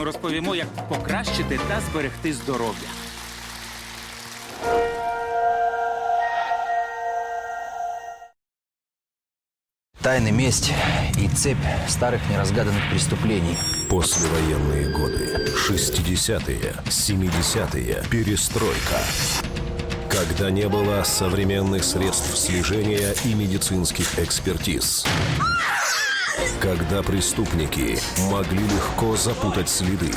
ми розповімо, як покращити та зберегти здоров'я. Тайны месть и цепь старых неразгаданных преступлений. Послевоенные годы. 60-е, 70-е. Перестройка. Когда не было современных средств слежения и медицинских экспертиз. Когда преступники могли легко запутать следы.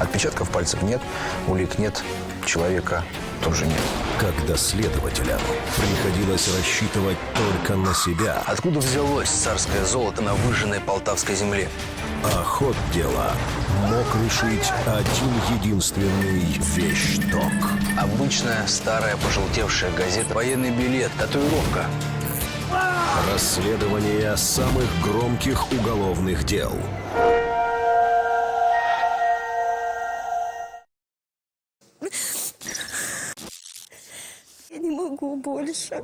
Отпечатков пальцев нет, улик нет, человека тоже нет. Когда следователям приходилось рассчитывать только на себя. Откуда взялось царское золото на выжженной полтавской земле? А ход дела мог решить один единственный вещдок. Обычная старая пожелтевшая газета, военный билет, татуировка. Расследование самых громких уголовных дел. Я не могу больше.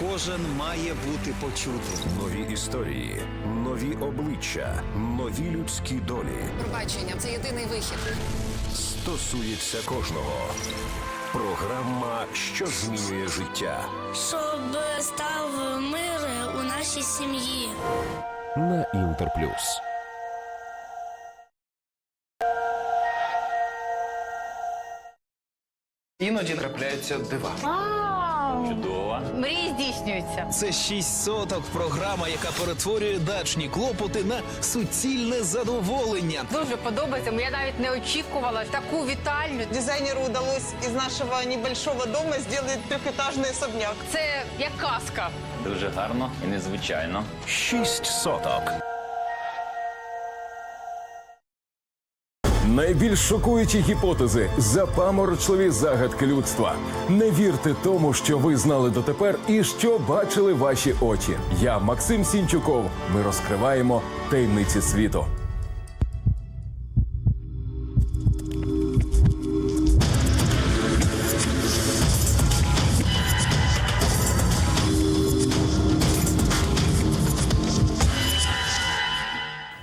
Кожен має бути почутим. Нові історії, нові обличчя, нові людські долі Пробачення це єдиний вихід. стосується кожного. Програма, що змінює життя Щоб став мир у нашій сім'ї. на Інтерплюс. Іноді трапляються дива. Мрії здійснюються. Це шість соток. Програма, яка перетворює дачні клопоти на суцільне задоволення. Дуже подобається. Я навіть не очікувала таку вітальню. Дизайнеру удалось из нашего небольшого дома сделать трехэтажный особняк. Це як казка. Дуже гарно і незвичайно. Шість соток. Найбільш шокуючі гіпотези, запаморочливі загадки людства. Не вірте тому, що ви знали дотепер і що бачили ваші очі. Я Максим Сінчуков. Ми розкриваємо таємниці світу.